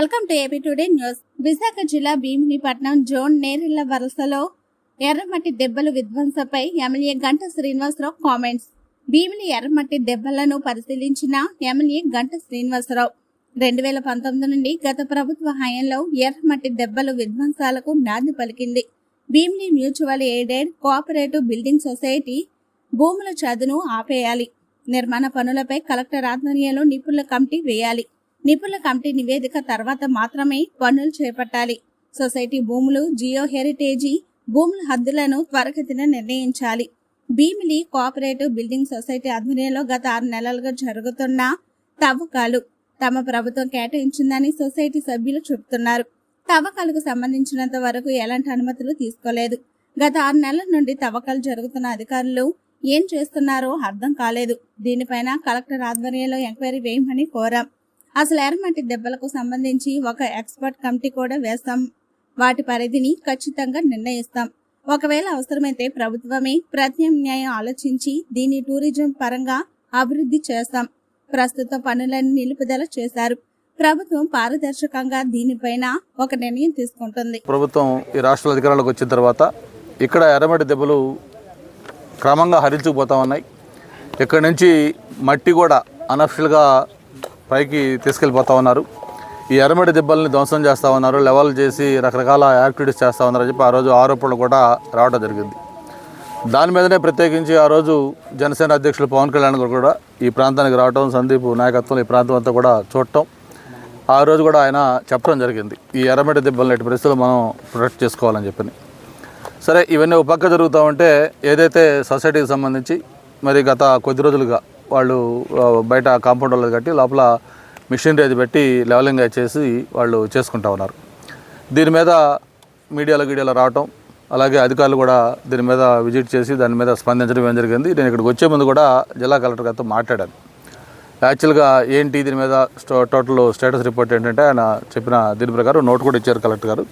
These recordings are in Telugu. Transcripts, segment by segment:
Welcome to AP today news. Visakha జిల్లా భీమినిపట్నం జోన్ నేరెళ్ళ వరసలో ఎర్రమట్టి దెబ్బలు విధ్వంసపై ఎమ్మెల్యే గంట శ్రీనివాసరావు కామెంట్స్. భీమిని ఎర్రమట్టి దెబ్బలను పరిశీలించిన ఎమ్మెల్యే గంట శ్రీనివాసరావు. రెండు వేల పంతొమ్మిది నుండి గత ప్రభుత్వ హయాంలో ఎర్రమట్టి దెబ్బలు విధ్వంసాలకు నాంది పలికింది. Bheemini mutual aided cooperative building society భూముల చదును ఆపేయాలి. నిర్మాణ పనులపై కలెక్టర్ ఆధ్వర్యంలో నిపుణుల కమిటీ వేయాలి. నిపుణుల కమిటీ నివేదిక తర్వాత మాత్రమే పనులు చేపట్టాలి. సొసైటీ భూములు జియో హెరిటేజీ భూముల హద్దులను త్వరగతిన నిర్ణయించాలి. భీమిలి కోఆపరేటివ్ బిల్డింగ్ సొసైటీ ఆధ్వర్యంలో గత ఆరు నెలలుగా జరుగుతున్న తవ్వకాలు తమ ప్రభుత్వం కేటాయించిందని సొసైటీ సభ్యులు చెబుతున్నారు. తవ్వకాలకు సంబంధించినంత వరకు ఎలాంటి అనుమతులు తీసుకోలేదు. గత ఆరు నెలల నుండి తవ్వకాలు జరుగుతున్న అధికారులు ఏం చేస్తున్నారో అర్థం కాలేదు. దీనిపైన కలెక్టర్ ఆధ్వర్యంలో ఎంక్వైరీ వేయమని కోరాం. అసలు ఎర్రమట్టి దెబ్బలకు సంబంధించి ఒక ఎక్స్పర్ట్ కమిటీ కూడా వేస్తాం. వాటి పరిధిని ఖచ్చితంగా నిర్ణయిస్తాం. ఒకవేళ అవసరమైతే ప్రభుత్వమే ప్రత్యామ్నాయం ఆలోచించి దీన్ని టూరిజం పరంగా అభివృద్ధి చేస్తాం. ప్రస్తుత పనులను నిలుపుదల చేశారు. ప్రభుత్వం పారదర్శకంగా దీనిపైన ఒక నిర్ణయం తీసుకుంటుంది. ప్రభుత్వం ఈ రాష్ట్ర అధికారంలోకి వచ్చిన తర్వాత ఇక్కడ ఎర్రమట్టి దెబ్బలు క్రమంగా హరించుకుపోతా ఉన్నాయి. ఇక్కడ నుంచి మట్టి కూడా అనఫిషియల్గా పైకి తీసుకెళ్ళిపోతా ఉన్నారు. ఈ ఎర్రమడి దెబ్బల్ని ధ్వంసం చేస్తూ ఉన్నారు లెవెల్ చేసి రకరకాల యాక్టివిటీస్ చేస్తూ ఉన్నారని చెప్పి ఆ రోజు ఆరోపణలు కూడా రావడం జరిగింది. దాని మీదనే ప్రత్యేకించి ఆ రోజు జనసేన అధ్యక్షులు పవన్ కళ్యాణ్ గారు కూడా ఈ ప్రాంతానికి రావటం సందీప్ నాయకత్వంలో ఈ ప్రాంతం అంతా కూడా చూడటం ఆ రోజు కూడా ఆయన చెప్పడం జరిగింది. ఈ ఎర్రమట్టి దెబ్బలు ఎట్టి పరిస్థితులు మనం ప్రొటెక్ట్ చేసుకోవాలని చెప్పని. సరే ఇవన్నీ ఒక పక్క జరుగుతూ ఉంటే ఏదైతే సొసైటీకి సంబంధించి మరి గత కొద్ది రోజులుగా వాళ్ళు బయట కాంపౌండ్ వాళ్ళు కట్టి లోపల మిషనరీ అది పెట్టి లెవలింగ్ చేసి వాళ్ళు చేసుకుంటా ఉన్నారు. దీని మీద మీడియాలో గీడియాలో రావటం అలాగే అధికారులు కూడా దీని మీద విజిట్ చేసి దాని మీద స్పందించడం ఏం జరిగింది నేను ఇక్కడికి వచ్చే ముందు కూడా జిల్లా కలెక్టర్ గారితో మాట్లాడాను. యాక్చువల్గా ఏంటి దీని మీద టోటల్ స్టేటస్ రిపోర్ట్ ఏంటంటే ఆయన చెప్పిన దీని ప్రకారం నోట్ కూడా ఇచ్చారు కలెక్టర్ గారు.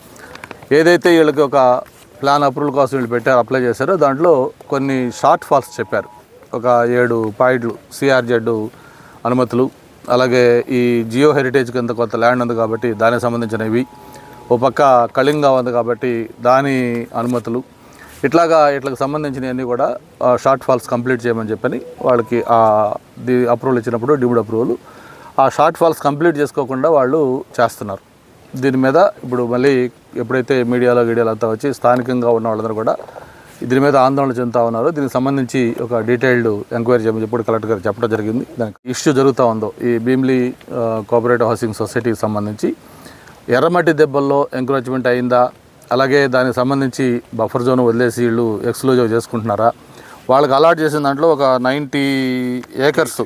ఏదైతే వీళ్ళకి ఒక ప్లాన్ అప్రూవల్ కోసం వీళ్ళు పెట్టారు అప్లై చేశారో దాంట్లో కొన్ని షార్ట్ ఫాల్స్ చెప్పారు. ఒక ఏడు పాయింట్లు సిఆర్జెడ్ అనుమతులు. అలాగే ఈ జియో హెరిటేజ్ కింద కొంత ల్యాండ్ ఉంది కాబట్టి దానికి సంబంధించినవి. ఓ పక్క కళింగా ఉంది కాబట్టి దాని అనుమతులు. ఇట్లాగా ఇట్లకు సంబంధించినవన్నీ కూడా షార్ట్ ఫాల్స్ కంప్లీట్ చేయమని చెప్పని వాళ్ళకి ఆ ది అప్రూవల్ ఇచ్చినప్పుడు డిమ్డ్ అప్రూవల్. ఆ షార్ట్ ఫాల్స్ కంప్లీట్ చేసుకోకుండా వాళ్ళు చేస్తున్నారు. దీని మీద ఇప్పుడు మళ్ళీ ఎప్పుడైతే మీడియాలో వీడియోలు అంతా వచ్చి స్థానికంగా ఉన్న వాళ్ళందరూ కూడా దీని మీద ఆందోళన చెందుతా ఉన్నారు. దీనికి సంబంధించి ఒక డీటెయిల్డ్ ఎంక్వైరీ చేయమని చెప్పి కలెక్టర్ గారు చెప్పడం జరిగింది. దానికి ఇష్యూ జరుగుతూ ఉందో ఈ భీమ్లీ కోఆపరేటివ్ హౌసింగ్ సొసైటీకి సంబంధించి ఎర్రమట్టి దెబ్బల్లో ఎంక్రోచ్మెంట్ అయిందా? అలాగే దానికి సంబంధించి బఫర్ జోన్ వదిలేసి వీళ్ళు ఎక్స్క్లూజివ్ చేసుకుంటున్నారా? వాళ్ళకి అలాట్ చేసిన దాంట్లో ఒక ninety acres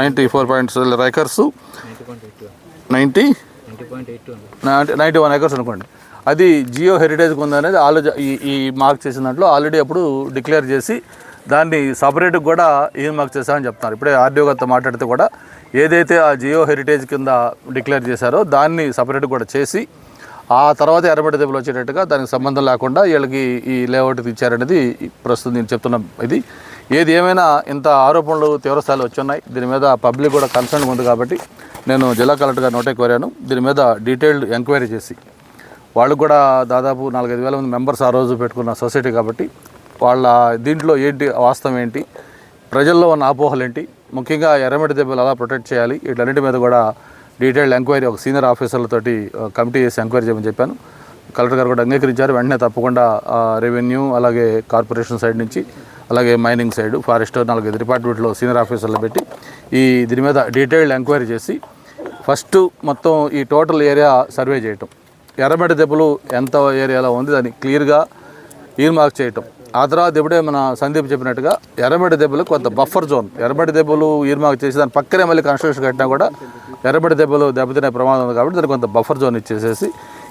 ninety four point acres ninety ninety one acres అనుకోండి. అది జియో హెరిటేజ్కి ఉందనేది ఆలోచన ఈ ఈ మార్క్ చేసిన దాంట్లో ఆల్రెడీ అప్పుడు డిక్లేర్ చేసి దాన్ని సపరేట్గా కూడా ఏం మార్క్ చేశామని చెప్తున్నారు. ఇప్పుడే ఆర్డీఓ గారితో మాట్లాడితే కూడా ఏదైతే ఆ జియో హెరిటేజ్ కింద డిక్లేర్ చేశారో దాన్ని సపరేట్ కూడా చేసి ఆ తర్వాత ఎర్రబడి దెబ్బలు వచ్చేటట్టుగా దానికి సంబంధం లేకుండా వీళ్ళకి ఈ లేఅవుట్ ఇచ్చారనేది ప్రస్తుతం నేను చెప్తున్న ఇది. ఏది ఏమైనా ఇంత ఆరోపణలు తీవ్రస్థాయిలో వచ్చున్నాయి దీని మీద పబ్లిక్ కూడా కన్సర్న్ ఉంది కాబట్టి నేను జిల్లా కలెక్టర్ గారు నోటే కోరాను. దీని మీద డీటెయిల్డ్ ఎంక్వైరీ చేసి వాళ్ళు కూడా దాదాపు నాలుగైదు వేల మంది మెంబర్స్ ఆ రోజు పెట్టుకున్న సొసైటీ కాబట్టి వాళ్ళ దీంట్లో ఏంటి వాస్తవం ఏంటి ప్రజల్లో ఉన్న అపోహలు ఏంటి ముఖ్యంగా ఎర్రమట్టి దెబ్బలు ఎలా ప్రొటెక్ట్ చేయాలి వీటన్నిటి మీద కూడా డీటెయిల్డ్ ఎంక్వైరీ ఒక సీనియర్ ఆఫీసర్లతోటి కమిటీ చేసి ఎంక్వైరీ చేయమని చెప్పాను. కలెక్టర్ గారు కూడా అంగీకరించారు. వెంటనే తప్పకుండా రెవెన్యూ అలాగే కార్పొరేషన్ సైడ్ నుంచి అలాగే మైనింగ్ సైడ్ ఫారెస్ట్ నాలుగైదు డిపార్ట్మెంట్లో సీనియర్ ఆఫీసర్లు పెట్టి ఈ దీని మీద డీటెయిల్డ్ ఎంక్వైరీ చేసి ఫస్ట్ మొత్తం ఈ టోటల్ ఏరియా సర్వే చేయటం. ఎర్రమట్టి దెబ్బలు ఎంత ఏరియాలో ఉంది దాన్ని క్లియర్గా ఈర్ మార్క్ చేయటం. ఆ తర్వాత ఇప్పుడే మన సందీప్ చెప్పినట్టుగా ఎర్రమట్టి దెబ్బలు కొంత బఫర్ జోన్ ఎర్రమట్టి దెబ్బలు ఈర్ మార్క్ చేసి దాని పక్కనే మళ్ళీ కన్స్ట్రక్షన్ కట్టినా కూడా ఎర్రమట్టి దెబ్బలు దెబ్బతినే ప్రమాదం ఉంది కాబట్టి దానికి కొంత బఫర్ జోన్ ఇచ్చేసేసి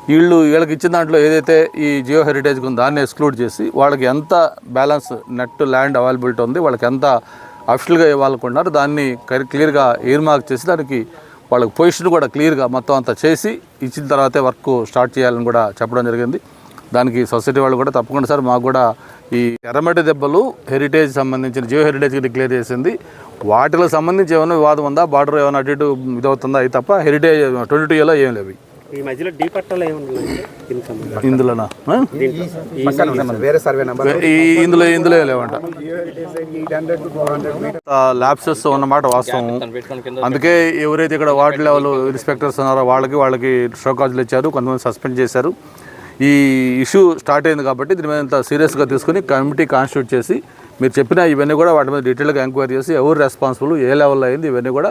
వీళ్ళు వీళ్ళకి ఇచ్చిన దాంట్లో ఏదైతే ఈ జియో హెరిటేజ్ ఉందో దాన్ని ఎక్స్క్లూడ్ చేసి వాళ్ళకి ఎంత బ్యాలెన్స్ నెట్ ల్యాండ్ అవైలబిలిటీ ఉంది వాళ్ళకి ఎంత అఫిషియల్గా ఇవ్వాలనుకుంటున్నారు దాన్ని క్లియర్గా ఈర్ చేసి దానికి వాళ్ళకి పొజిషన్ కూడా క్లియర్గా మొత్తం అంతా చేసి ఇచ్చిన తర్వాతే వర్క్ స్టార్ట్ చేయాలని కూడా చెప్పడం జరిగింది. దానికి సొసైటీ వాళ్ళు కూడా తప్పకుండా సార్ మాకు కూడా ఈ ఎర్రమట్టి దెబ్బలు హెరిటేజ్ సంబంధించిన జియో హెరిటేజ్కి డిక్లేర్ చేసింది. వాటిలో సంబంధించి ఏమైనా వివాదం ఉందా? బార్డర్ ఏమైనా అటు ఇటు ఇదవుతుందా? అది తప్ప హెరిటేజ్ ట్వంటీ టూ ఏం లేవు. ఈ మధ్యలో డీ పట్టాలు ఇందులోనా? వేరే సర్వే నెంబర్ ఇందులో ఇందులో లేవంట. ల్యాబ్సెస్ ఉన్నమాట వాస్తవం. అందుకే ఎవరైతే ఇక్కడ వార్డు లెవెల్ ఇన్స్పెక్టర్స్ ఉన్నారో వాళ్ళకి వాళ్ళకి షోకాజులు ఇచ్చారు కొంతమంది సస్పెండ్ చేశారు. ఈ ఇష్యూ స్టార్ట్ అయింది కాబట్టి దీని మీద ఇంత సీరియస్గా తీసుకుని కమిటీ కాన్స్టిట్యూట్ చేసి మీరు చెప్పిన ఇవన్నీ కూడా వాటి మీద డీటెయిల్గా ఎంక్వైరీ చేసి ఎవరు రెస్పాన్సిబుల్ ఏ లెవెల్లో అయింది ఇవన్నీ కూడా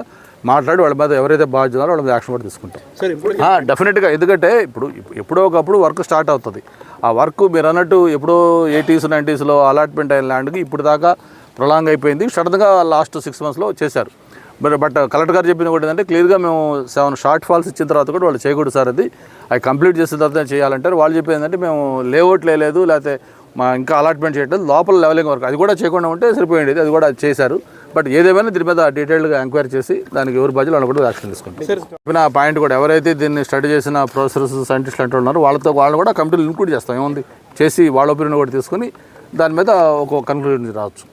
మాట్లాడి వాళ్ళ మీద ఎవరైతే బాధ్యత ఉన్నారో వాళ్ళ మీద యాక్షన్ కూడా తీసుకుంటాం. సార్ ఇప్పుడు డెఫినెట్గా. ఎందుకంటే ఇప్పుడు ఎప్పుడో ఒకప్పుడు వర్క్ స్టార్ట్ అవుతుంది. ఆ వర్క్ మీరు అన్నట్టు ఎప్పుడో ఎయిటీస్ నైంటీస్లో అలాట్మెంట్ అయిన ల్యాండ్కి ఇప్పుడు దాకా ప్రొలాంగ్ అయిపోయింది. సడన్గా లాస్ట్ సిక్స్ మంత్స్లో చేశారు మరి బట్ కలెక్టర్ గారు చెప్పింది కూడా ఏంటంటే క్లియర్గా మేము సెవెన్ షార్ట్ ఫాల్స్ ఇచ్చిన తర్వాత కూడా వాళ్ళు చేయకూడదు సార్ అది. అవి కంప్లీట్ చేసిన తర్వాత చేయాలంటారు? వాళ్ళు చెప్పేది ఏంటంటే మేము లేఅవుట్ లేదు లేకపోతే మా ఇంకా అలాట్మెంట్ చేయట్లేదు. లోపల లెవెలింగ్ వర్క్. అది కూడా చేయకుండా ఉంటే సరిపోయింది. అది కూడా చేశారు. బట్ ఏదేమైనా దీని మీద డీటెయిల్గా ఎంక్వైరీ చేసి దానికి ఎవరు బాధ్యులు వాళ్ళు కూడా యాక్షన్ తీసుకుంటారు చెప్పిన పాయింట్ కూడా ఎవరైతే దీన్ని స్టడీ చేసిన ప్రొఫెసర్స్ సైంటిస్టులు అంటే ఉన్నారో వాళ్ళతో వాళ్ళు కూడా కమిటీలు ఇంక్లూడ్ చేస్తాం. ఏముంది? చేసి వాళ్ళ ఒపీనియన్ కూడా తీసుకుని దాని మీద ఒక కన్క్లూజన్ రావచ్చు.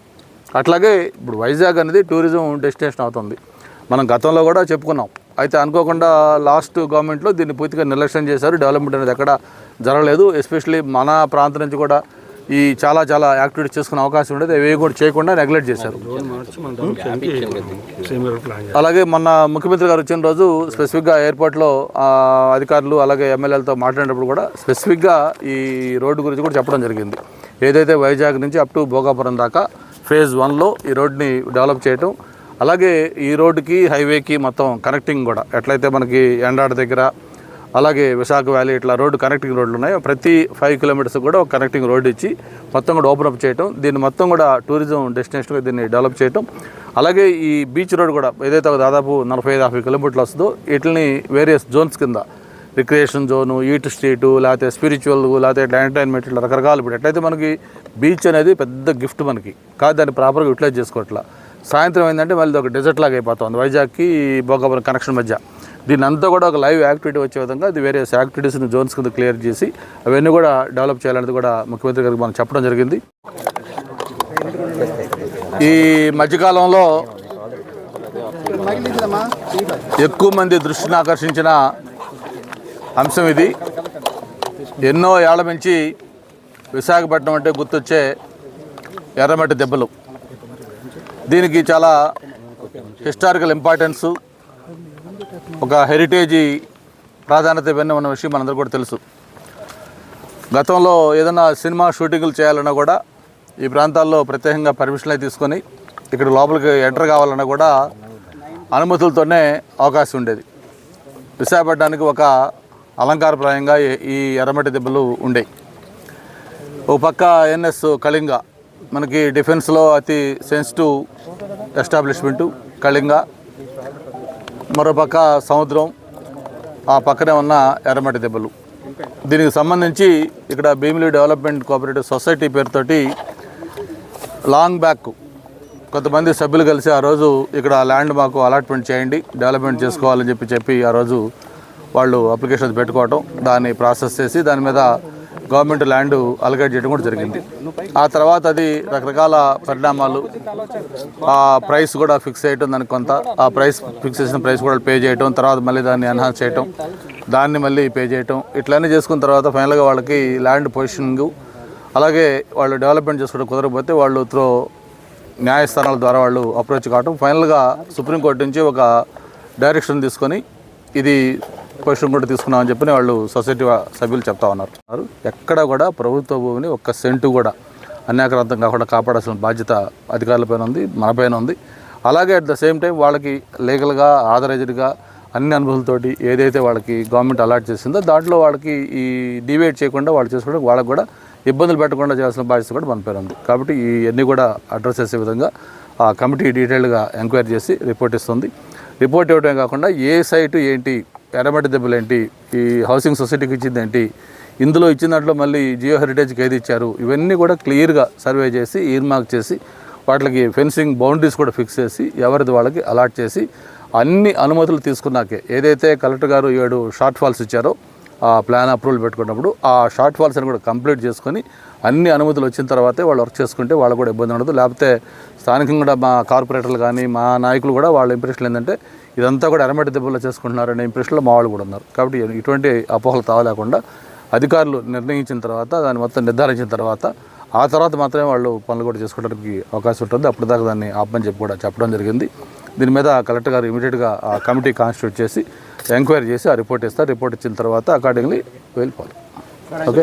అట్లాగే ఇప్పుడు వైజాగ్ అనేది టూరిజం డెస్టినేషన్ అవుతుంది. మనం గతంలో కూడా చెప్పుకున్నాం. అయితే అనుకోకుండా లాస్ట్ గవర్నమెంట్లో దీన్ని పూర్తిగా నిర్లక్ష్యం చేశారు. డెవలప్మెంట్ అనేది ఎక్కడ జరగలేదు. ఎస్పెషలీ మన ప్రాంతం నుంచి కూడా ఈ చాలా చాలా యాక్టివిటీస్ చేసుకునే అవకాశం ఉండేది. అవి కూడా చేయకుండా నెగ్లెక్ట్ చేశారు. అలాగే మొన్న ముఖ్యమంత్రి గారు వచ్చిన రోజు స్పెసిఫిక్గా ఎయిర్పోర్ట్లో అధికారులు అలాగే ఎమ్మెల్యేలతో మాట్లాడినప్పుడు కూడా స్పెసిఫిక్గా ఈ రోడ్డు గురించి కూడా చెప్పడం జరిగింది. ఏదైతే వైజాగ్ నుంచి అప్ టు భోగాపురం దాకా ఫేజ్ వన్లో ఈ రోడ్ని డెవలప్ చేయటం అలాగే ఈ రోడ్డుకి హైవేకి మొత్తం కనెక్టింగ్ కూడా. ఎట్లయితే మనకి ఎండాడ దగ్గర అలాగే విశాఖ వ్యాలీ ఇట్లా రోడ్డు కనెక్టింగ్ రోడ్లు ఉన్నాయి. ప్రతి ఫైవ్ కిలోమీటర్స్ కూడా ఒక కనెక్టింగ్ రోడ్డు ఇచ్చి మొత్తం కూడా ఓపెన్ అప్ చేయటం. దీన్ని మొత్తం కూడా టూరిజం డెస్టినేషన్గా దీన్ని డెవలప్ చేయటం. అలాగే ఈ బీచ్ రోడ్ కూడా ఏదైతే ఒక దాదాపు నలభై ఐదు యాభై కిలోమీటర్లు వస్తుందో వీటిని వేరియస్ జోన్స్ కింద రిక్రియేషన్ జోను ఈట్ స్ట్రీటు లేకపోతే స్పిరిచువల్ లేకపోతే ఎంటర్టైన్మెంట్ ఇట్లా రకరకాలు ఇప్పుడు ఎట్లయితే మనకి బీచ్ అనేది పెద్ద గిఫ్ట్ మనకి. కాదు దాన్ని ప్రాపర్గా యూటిలైజ్ చేసుకోవట్లా. సాయంత్రం ఏంటంటే మళ్ళీ ఒక డెజర్ట్ లాగా అయిపోతుంది. వైజాగ్కి భోగాపురం కనెక్షన్ మధ్య. దీని అంతా కూడా ఒక లైవ్ యాక్టివిటీ వచ్చే విధంగా అది వేరే యాక్టివిటీస్ని జోన్స్ కింద క్లియర్ చేసి అవన్నీ కూడా డెవలప్ చేయాలనేది కూడా ముఖ్యమంత్రి గారికి మనం చెప్పడం జరిగింది. ఈ మధ్యకాలంలో ఎక్కువ మంది దృష్టిని ఆకర్షించిన అంశం ఇది. ఎన్నో ఏళ్ళ నుంచి విశాఖపట్నం అంటే గుర్తొచ్చే ఎర్రమట్టి దెబ్బలు. దీనికి చాలా హిస్టారికల్ ఇంపార్టెన్సు ఒక హెరిటేజీ ప్రాధాన్యత ఇవన్నీ ఉన్న విషయం మనందరూ కూడా తెలుసు. గతంలో ఏదైనా సినిమా షూటింగ్లు చేయాలన్నా కూడా ఈ ప్రాంతాల్లో ప్రత్యేకంగా పర్మిషన్లు అవి తీసుకొని ఇక్కడ లోపలికి ఎంటర్ కావాలన్నా కూడా అనుమతులతోనే అవకాశం ఉండేది. విశాఖపట్నానికి ఒక అలంకారప్రాయంగా ఈ- ఈ ఎర్రమట్టి దెబ్బలు ఉండేవి ఓ పక్క ఎన్ఎస్ కళింగ మనకి డిఫెన్స్లో అతి సెన్సిటివ్ ఎస్టాబ్లిష్మెంటు కళింగ మరోపక్క సముద్రం ఆ పక్కనే ఉన్న ఎర్రమట్టి దెబ్బలు. దీనికి సంబంధించి ఇక్కడ భీమిలి డెవలప్మెంట్ కోఆపరేటివ్ సొసైటీ పేరుతోటి లాంగ్ బ్యాక్ కొంతమంది సభ్యులు కలిసి ఆ రోజు ఇక్కడ ల్యాండ్ మాకు అలాట్మెంట్ చేయండి డెవలప్మెంట్ చేసుకోవాలని చెప్పి చెప్పి ఆ రోజు వాళ్ళు అప్లికేషన్స్ పెట్టుకోవటం దాన్ని ప్రాసెస్ చేసి దాని మీద గవర్నమెంట్ ల్యాండ్ అలకేట్ చేయడం కూడా జరిగింది. ఆ తర్వాత అది రకరకాల పరిణామాలు ఆ ప్రైస్ కూడా ఫిక్స్ చేయటం దానికి కొంత ఆ ప్రైస్ ఫిక్స్ చేసిన ప్రైస్ కూడా పే చేయటం తర్వాత మళ్ళీ దాన్ని ఎన్హాన్స్ చేయటం దాన్ని మళ్ళీ పే చేయటం ఇట్లన్నీ చేసుకున్న తర్వాత ఫైనల్గా వాళ్ళకి ల్యాండ్ పొజిషనింగ్ అలాగే వాళ్ళు డెవలప్మెంట్ చేసుకోవడం కుదరకపోతే వాళ్ళు త్రో న్యాయస్థానాల ద్వారా వాళ్ళు అప్రోచ్ కావటం. ఫైనల్గా సుప్రీంకోర్టు నుంచి ఒక డైరెక్షన్ తీసుకొని ఇది పొజిషన్ కూడా తీసుకున్నామని చెప్పి వాళ్ళు సొసైటీ సభ్యులు చెప్తా ఉన్నారు. ఎక్కడ కూడా ప్రభుత్వ భూమిని ఒక్క సెంటు కూడా అన్యాక్రాంతం కాకుండా కాపాడాల్సిన బాధ్యత అధికారులపైన ఉంది మనపైన ఉంది. అలాగే అట్ ద సేమ్ టైం వాళ్ళకి లీగల్గా ఆథరైజ్డ్గా అన్ని అనుభవాలతోటి ఏదైతే వాళ్ళకి గవర్నమెంట్ అలాట్ చేసిందో దాంట్లో వాళ్ళకి ఈ డివైడ్ చేయకుండా వాళ్ళు చేసుకోవడానికి వాళ్ళకి కూడా ఇబ్బందులు పెట్టకుండా చేయాల్సిన బాధ్యత కూడా మన పేరు ఉంది. కాబట్టి ఇవన్నీ కూడా అడ్రస్ చేసే విధంగా ఆ కమిటీ డీటెయిల్డ్గా ఎంక్వైరీ చేసి రిపోర్ట్ ఇస్తుంది. రిపోర్ట్ ఇవ్వడమే కాకుండా ఏ సైటు ఏంటి ఎర్రమట్టి దెబ్బలు ఏంటి ఈ హౌసింగ్ సొసైటీకి ఇచ్చింది ఏంటి ఇందులో ఇచ్చిన దాంట్లో మళ్ళీ జియో హెరిటేజ్కి ఏది ఇచ్చారు? ఇవన్నీ కూడా క్లియర్గా సర్వే చేసి ఈర్మార్క్ చేసి వాటికి ఫెన్సింగ్ బౌండరీస్ కూడా ఫిక్స్ చేసి ఎవరిది వాళ్ళకి అలాట్ చేసి అన్ని అనుమతులు తీసుకున్నాకే. ఏదైతే కలెక్టర్ గారు ఏడు షార్ట్ ఫాల్స్ ఇచ్చారో ఆ ప్లాన్ అప్రూవల్ పెట్టుకున్నప్పుడు ఆ షార్ట్ ఫాల్స్ అని కూడా కంప్లీట్ చేసుకొని అన్ని అనుమతులు వచ్చిన తర్వాతే వాళ్ళు వర్క్ చేసుకుంటే వాళ్ళకు కూడా ఇబ్బంది ఉండదు. లేకపోతే స్థానికంగా కూడా మా కార్పొరేటర్లు కానీ మా నాయకులు కూడా వాళ్ళ ఇంప్రెషన్ ఏంటంటే ఇదంతా కూడా ఎరమటి దెబ్బలో చేసుకుంటున్నారనే ఇంప్రెషన్లో మా వాళ్ళు కూడా ఉన్నారు. కాబట్టి ఇటువంటి అపోహలు తావలేకుండా అధికారులు నిర్ణయించిన తర్వాత దాన్ని మొత్తం నిర్ధారించిన తర్వాత ఆ తర్వాత మాత్రమే వాళ్ళు పనులు కూడా చేసుకోవడానికి అవకాశం ఉంటుంది. అప్పుడు దాకా దాన్ని ఆపని చెప్పి కూడా చెప్పడం జరిగింది. దీని మీద కలెక్టర్ గారు ఇమీడియట్గా ఆ కమిటీ కాన్స్టిట్యూట్ చేసి ఎంక్వైరీ చేసి ఆ రిపోర్ట్ ఇస్తారు. రిపోర్ట్ ఇచ్చిన తర్వాత అకార్డింగ్లీ వెళ్ళిపోవాలి. ఓకే